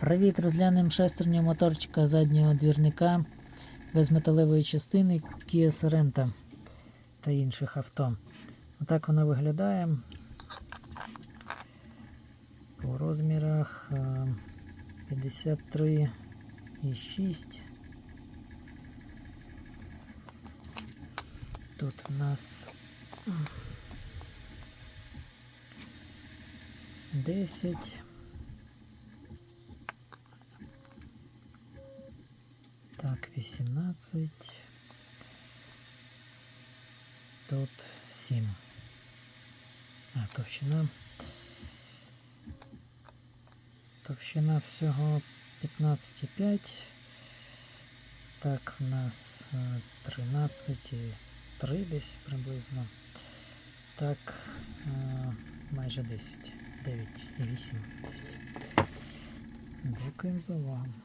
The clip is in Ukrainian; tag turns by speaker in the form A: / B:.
A: Привіт, розглянемо шестерню моторчика заднього двірника без металевої частини Kia Sorento та інших авто. Отак вона виглядає. По розмірах е, 53,6. Тут в нас 10. Так, 18. Тут 7. А, товщина. Товщина всього 15,5. Так, в нас е, 13,3 десь приблизно. Так, е, майже 10. 9,8 десь. Дякуємо за увагу.